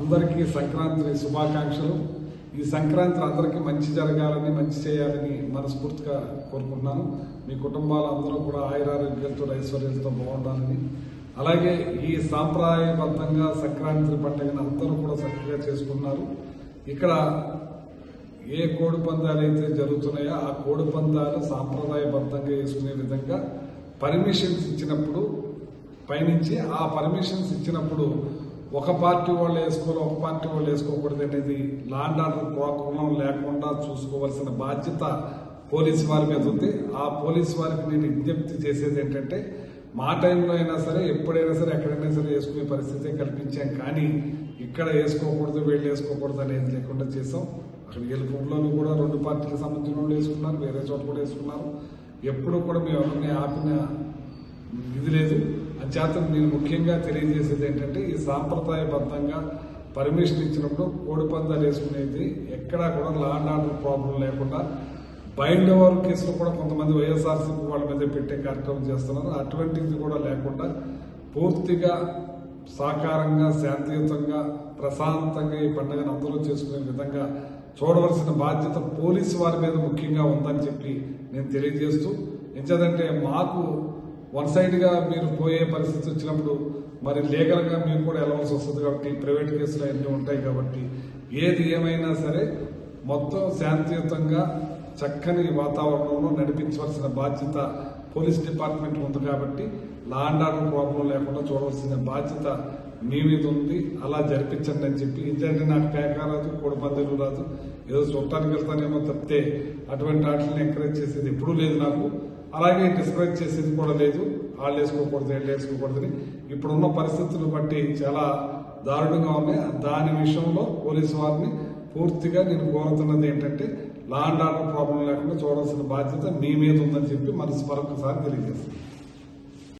అందరికీ సంక్రాంతి శుభాకాంక్షలు. ఈ సంక్రాంతి అందరికీ మంచి జరగాలని మంచి చేయాలని మనస్ఫూర్తిగా కోరుకుంటున్నాను. మీ కుటుంబాలు అందరూ కూడా ఆయురారోగ్యాలతో ఐశ్వర్యాలతో బాగుండాలని. అలాగే ఈ సాంప్రదాయబద్ధంగా సంక్రాంతి పండుగను అందరూ కూడా చక్కగా చేసుకున్నారు. ఇక్కడ ఏ కోడి పందాలు అయితే జరుగుతున్నాయో ఆ కోడి పందాలు సాంప్రదాయబద్ధంగా వేసుకునే విధంగా పర్మిషన్స్ ఇచ్చినప్పుడు పయనించి ఆ పర్మిషన్స్ ఇచ్చినప్పుడు ఒక పార్టీ వాళ్ళు వేసుకోవాలి ఒక పార్టీ వాళ్ళు వేసుకోకూడదు అనేది లాండ్ ఆర్డర్ ప్రోగ్రాం లేకుండా చూసుకోవాల్సిన బాధ్యత పోలీసు వారి మీద ఉంది. ఆ పోలీసు వారికి నేను విజ్ఞప్తి చేసేది ఏంటంటే మా టైంలో అయినా సరే ఎప్పుడైనా సరే ఎక్కడైనా సరే వేసుకునే పరిస్థితి కల్పించాం. కానీ ఇక్కడ వేసుకోకూడదు వీళ్ళు వేసుకోకూడదు అనేది లేకుండా చేసాం అక్కడ గెలుపులోనూ కూడా రెండు పార్టీలకు సంబంధించిన వాళ్ళు వేసుకున్నారు వేరే చోట కూడా వేసుకున్నారు. ఎప్పుడు కూడా మేము ఎవరిని ఆపిన ఇది లేదు. అంచేత నేను ముఖ్యంగా తెలియజేసేది ఏంటంటే ఈ సాంప్రదాయబద్ధంగా పర్మిషన్ ఇచ్చినప్పుడు కోడి పందాలు వేసుకునేది ఎక్కడా కూడా లా అండ్ ఆర్డర్ ప్రాబ్లం లేకుండా బైండ్ ఓవర్ కేసులు కూడా కొంతమంది వైఎస్ఆర్సీపీ వాళ్ళ మీద పెట్టే కార్యక్రమం చేస్తున్నారు. అటువంటిది కూడా లేకుండా పూర్తిగా సాకారంగా శాంతియుతంగా ప్రశాంతంగా ఈ పండుగను అందరూ చేసుకునే విధంగా చూడవలసిన బాధ్యత పోలీసు వారి మీద ముఖ్యంగా ఉందని చెప్పి నేను తెలియజేస్తూ ఎంచేదంటే మాకు వన్ సైడ్గా మీరు పోయే పరిస్థితి వచ్చినప్పుడు మరి లీగల్గా మీరు కూడా వెళ్ళవలసి వస్తుంది కాబట్టి ప్రైవేట్ కేసులు అన్నీ ఉంటాయి కాబట్టి ఏది ఏమైనా సరే మొత్తం శాంతియుతంగా చక్కని వాతావరణంలో నడిపించవలసిన బాధ్యత పోలీస్ డిపార్ట్మెంట్ ఉంది కాబట్టి లా అండ్ ఆర్డర్ ప్రాబ్లం లేకుండా చూడవలసిన బాధ్యత మీ మీద ఉంది. అలా జరిపించండి అని చెప్పి ఎందుకంటే నాకు పేక రాదు కోడిపందులు రాదు. ఏదో చూడటానికి వెళ్తానేమో తప్పితే అటువంటి వాటిని ఎంకరేజ్ చేసేది ఎప్పుడూ లేదు నాకు. అలాగే డిస్కరేజ్ చేసేది కూడా లేదు. వాళ్ళు వేసుకోకూడదు వీళ్ళు వేసుకోకూడదని. ఇప్పుడున్న పరిస్థితులు బట్టి చాలా దారుణంగా ఉన్నాయి. దాని విషయంలో పోలీసు వారిని పూర్తిగా నేను కోరుతున్నది ఏంటంటే లా అండ్ ఆర్డర్ ప్రాబ్లం లేకుండా చూడాల్సిన బాధ్యత మీ మీద ఉందని చెప్పి మనసు మరొకసారి తెలియజేస్తాను.